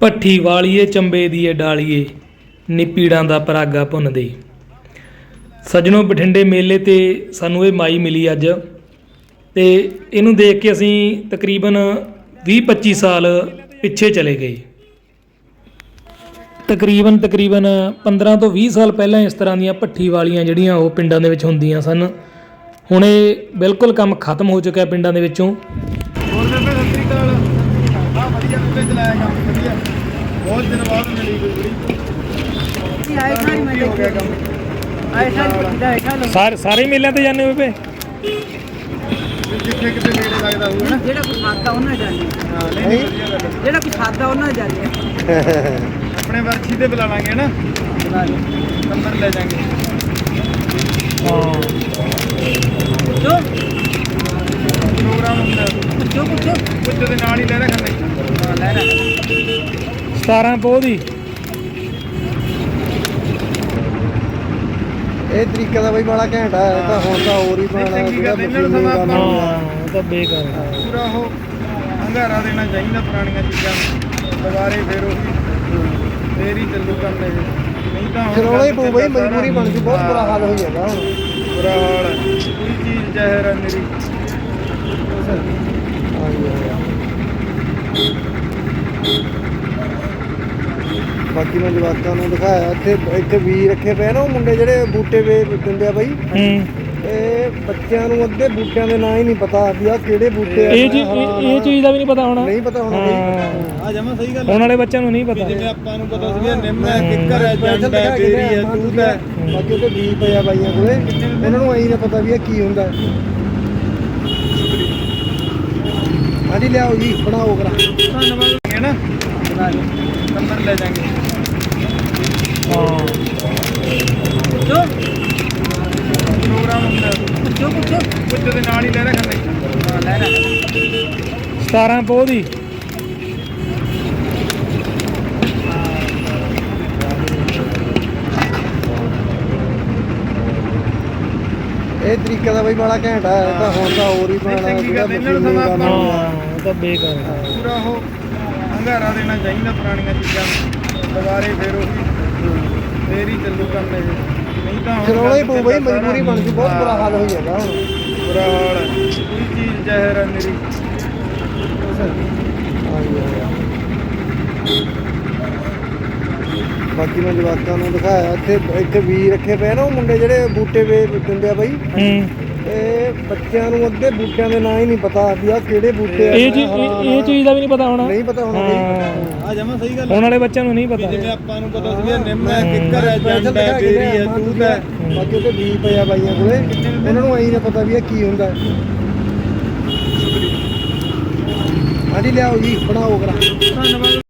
ਭੱਠੀ ਵਾਲੀਏ, ਚੰਬੇ ਦੀਏ ਡਾਲੀਏ ਨਿਪੀੜਾਂ ਦਾ ਪਰਾਗਾ ਭੁੰਨਦੇ। ਸੱਜਣੋ ਬਠਿੰਡੇ ਮੇਲੇ ਤੇ ਸਾਨੂੰ ਇਹ ਮਾਈ ਮਿਲੀ ਅੱਜ ਤੇ ਇਹਨੂੰ ਦੇਖ ਕੇ ਅਸੀਂ ਤਕਰੀਬਨ 20-25 ਸਾਲ ਪਿੱਛੇ ਚਲੇ ਗਏ। ਤਕਰੀਬਨ ਤਕਰੀਬਨ 15 ਤੋਂ 20 ਸਾਲ ਪਹਿਲਾਂ ਇਸ ਤਰ੍ਹਾਂ ਦੀਆਂ ਭੱਠੀ ਵਾਲੀਆਂ ਜਿਹੜੀਆਂ ਉਹ ਪਿੰਡਾਂ ਦੇ ਵਿੱਚ ਹੁੰਦੀਆਂ ਸਨ। ਹੁਣ ਇਹ ਬਿਲਕੁਲ ਕੰਮ ਖਤਮ ਹੋ ਚੁੱਕਿਆ ਪਿੰਡਾਂ ਦੇ ਵਿੱਚੋਂ। ਹੋਰ ਬੇਬੇ, ਸਤਿ ਸ੍ਰੀ ਅਕਾਲ। ਆ ਵਧੀਆ ਬੇਬੇ ਚਲਾਇਆ ਕੰਮ ਵਧੀਆ। ਬਹੁਤ ਦਿਨ ਬਾਅਦ ਮਿਲੀ ਕੋਈ ਬੜੀ ਆਏ ਖਾਣ ਮੈਂ ਹੋ ਗਿਆ ਕੰਮ? ਆਏ ਖਾਣ ਪੁੱਛਦਾ ਹੈ ਖਾਣ ਸਾਰੇ ਸਾਰੇ ਮੇਲਿਆਂ ਤੇ ਜਾਂਦੇ ਹੋ ਬੇਬੇ? ਵੀ ਜਿੱਥੇ ਕਿਤੇ ਨੇੜੇ ਲੱਗਦਾ ਹੋਊਗਾ ਨਾ? ਜਿਹੜਾ ਕੋਈ ਖਾਦਾ ਉਹਨਾਂ ਜਾਣੇ ਹਾਂ ਨਹੀਂ। ਜਿਹੜਾ ਕੋਈ ਖਾਦਾ ਉਹਨਾਂ ਜਾਣੇ ਆਪਣੇ ਵਰਛੀ ਤੇ ਬੁਲਾ ਲਾਂਗੇ ਨਾ? ਬੁਲਾ ਲਓ। ਨੰਬਰ ਲੈ ਜਾਾਂਗੇ। ਹਾਂ। ਜੋ। ਪ੍ਰੋਗਰਾਮ ਹੁੰਦਾ। ਪੁੱਛੋ ਪੁੱਛੋ। ਕੁਝ ਦੇ ਨਾਲ ਹੀ ਲੈ ਰੱਖਣਾ 17 ਪੋਹ ਦੀ। ਇਹ ਤਰੀਕਾ ਦਾ ਬਈ ਬੜਾ ਘੈਂਟ ਆ ਇਹ ਤਾਂ ਹੁਣ ਤਾਂ ਹੋਰ ਹੀ ਮਸ਼ੀਨੀ ਕੰਮ। ਹਾਂ ਉਹ ਤਾਂ ਬੇਕਾਰ ਹੈ। ਪੂਰਾ ਉਹ ਹੰਗਾਰਾ ਦੇਣਾ ਚਾਹੀਦਾ ਪੁਰਾਣੀਆਂ ਚੀਜ਼ਾਂ ਨੂੰ। ਦੁਬਾਰੇ ਫੇਰ ਉਹ ਫੇਰ ਹੀ ਚੱਲੂ ਕੰਮ ਇਹ। ਨਹੀਂ ਤਾਂ ਹੁਣ ਹੀ ਪਊ ਬਈ ਮਜਬੂਰੀ ਬਣ ਜੂ ਬਹੁਤ ਬੁਰਾ ਹਾਲ ਹੋ ਜਾਂਦਾ ਹੁਣ। ਬੁਰਾ ਹਾਲ ਹੈ। ਪੂਰੀ ਚੀਜ਼ ਜ਼ਹਿਰ ਹੈ ਮੇਰੀ। ਹਾਂਜੀ, ਹਾਂਜੀ। ਬਾਕੀ ਮੈਂ ਜਵਾਕਾਂ ਨੂੰ ਦਿਖਾਇਆ ਇੱਥੇ ਇੱਥੇ ਵੀ ਰੱਖੇ ਪਏ ਨਾ ਉਹ ਮੁੰਡੇ ਜਿਹੜੇ ਬੂਟੇ ਵੇ ਦਿੰਦੇ ਆ ਬਈ। ਹੂੰ। ਇਹ ਬੱਚਿਆਂ ਨੂੰ ਅੱਧੇ ਬੂਟਿਆਂ ਦੇ ਨਾਂ ਹੀ ਨਹੀਂ ਪਤਾ ਵੀ ਆ ਕਿਹੜੇ ਬੂਟੇ ਆ ਇਹ ਚੀਜ਼ ਇਹ ਇਹ ਚੀਜ਼ ਦਾ ਵੀ ਨਹੀਂ ਪਤਾ ਹੋਣਾ। ਨਹੀਂ ਪਤਾ ਹੋਣਾ ਬਈ। ਆ ਜਮਾ ਸਹੀ ਗੱਲ ਹੁਣ ਵਾਲੇ ਬੱਚਿਆਂ ਨੂੰ ਨਹੀਂ ਵੀ ਪਤਾ ਜਿਵੇਂ ਆਪਾਂ ਨੂੰ ਪਤਾ ਸੀਗਾ ਨਿੰਮ ਹੈ ਕਿੱਕਰ ਹੈ ਜੰਡ ਹੈ ਬੇਰੀ ਹੈ ਤੂਤ ਹੈ। ਬਾਕੀ ਉਹਦੇ ਬੀ ਪਏ ਆ ਬਾਈਆਂ ਕੋਲੇ। ਇਹਨਾਂ ਨੂੰ ਐਂ ਨਾ ਪਤਾ ਵੀ ਇਹ ਕੀ ਹੁੰਦਾ। ਹੈ। ਹਾਂਜੀ ਲਿਆਓ ਜੀ ਬਣਾਓ ਕਰਾ। ਧੰਨਵਾਦ। ਹੈ ਨਾ? ਨੰਬਰ ਲੈ ਜਾਾਂਗੇ ਹਾਂ ਜੋ ਪ੍ਰੋਗਰਾਮ ਹੁੰਦਾ। ਪੁੱਛੋ ਪੁੱਛੋ। ਕੁਝ ਦੇ ਨਾਲ ਹੀ ਲੈ ਰੱਖਣਾ ਹਾਂ ਲੈ ਰਾ 17 ਪੋਹ ਦੀ। ਇਹ ਤਰੀਕਾ ਦਾ ਬਈ ਬੜਾ ਘੈਂਟ ਆ ਤਾਂ ਹੁਣ ਤਾਂ ਹੋਰ ਹੀ ਗੱਲ, ਇਹਨਾਂ ਨੂੰ ਸਮਾਂ। ਹਾਂ ਤਾਂ ਬੇਕਾਰ ਹੈ। ਪੂਰਾ ਉਹ ਹੰਗਾਰਾ ਦੇਣਾ ਚਾਹੀਦਾ ਪੁਰਾਣੀਆਂ ਚੀਜ਼ਾਂ ਨੂੰ। ਦੁਬਾਰੇ ਫੇਰ ਉਹ ਫੇਰ ਹੀ ਚੱਲੂ ਕੰਮ ਇਹ। ਨਹੀਂ ਤਾਂ ਹੁਣ ਚਲਾਉਣਾ ਹੀ ਪਊ ਬਈ ਮਜਬੂਰੀ ਬਣ ਜੂ ਬਹੁਤ ਬੁਰਾ ਹਾਲ ਹੋ ਜਾਂਦਾ ਹੁਣ। ਬੁਰਾ ਹਾਲ ਹੈ। ਪੂਰੀ ਚੀਜ਼ ਜ਼ਹਿਰ ਹੈ ਮੇਰੀ। ਹਾਂਜੀ, ਹਾਂਜੀ। ਬਾਕੀ ਮੈਂ ਜਵਾਕਾਂ ਨੂੰ ਦਿਖਾਇਆ ਇੱਥੇ ਇੱਥੇ ਵੀ ਰੱਖੇ ਪਏ ਨਾ ਉਹ ਮੁੰਡੇ ਜਿਹੜੇ ਬੂਟੇ ਵੇ ਦਿੰਦੇ ਆ ਬਈ। ਹੂੰ। ਇਹ ਬੱਚਿਆਂ ਨੂੰ ਅੱਧੇ ਬੂਟਿਆਂ ਦੇ ਨਾਂ ਹੀ ਨਹੀਂ ਪਤਾ ਵੀ ਆ ਕਿਹੜੇ ਬੂਟੇ ਆ ਇਹ ਚੀਜ਼ ਇਹ ਇਹ ਚੀਜ਼ ਦਾ ਵੀ ਨਹੀਂ ਪਤਾ ਹੋਣਾ। ਨਹੀਂ ਪਤਾ ਹੋਣਾ ਹਾਂ। ਆ ਜਮਾ ਸਹੀ ਗੱਲ ਹੁਣ ਵਾਲੇ ਬੱਚਿਆਂ ਨੂੰ ਨਹੀਂ ਪਤਾ। ਜਿਵੇਂ ਆਪਾਂ ਨੂੰ ਪਤਾ ਸੀਗਾ ਨਿੰਮ ਹੈ ਕਿੱਕਰ ਹੈ ਜੰਡ ਹੈ ਦਿਖਾ ਕੇ ਬੇਰੀ ਹੈ ਤੂਤ ਹੈ। ਬਾਕੀ ਉਹਦੇ ਬੀ ਪਏ ਆ ਬਾਈਆਂ ਕੋਲੇ। ਇਹਨਾਂ ਨੂੰ ਐਂ ਨਾ ਪਤਾ ਵੀ ਇਹ ਕੀ ਹੁੰਦਾ। ਹੈ। ਹਾਂਜੀ ਲਿਆਓ ਜੀ ਬਣਾਓ ਕਰਾ। ਧੰਨਵਾਦ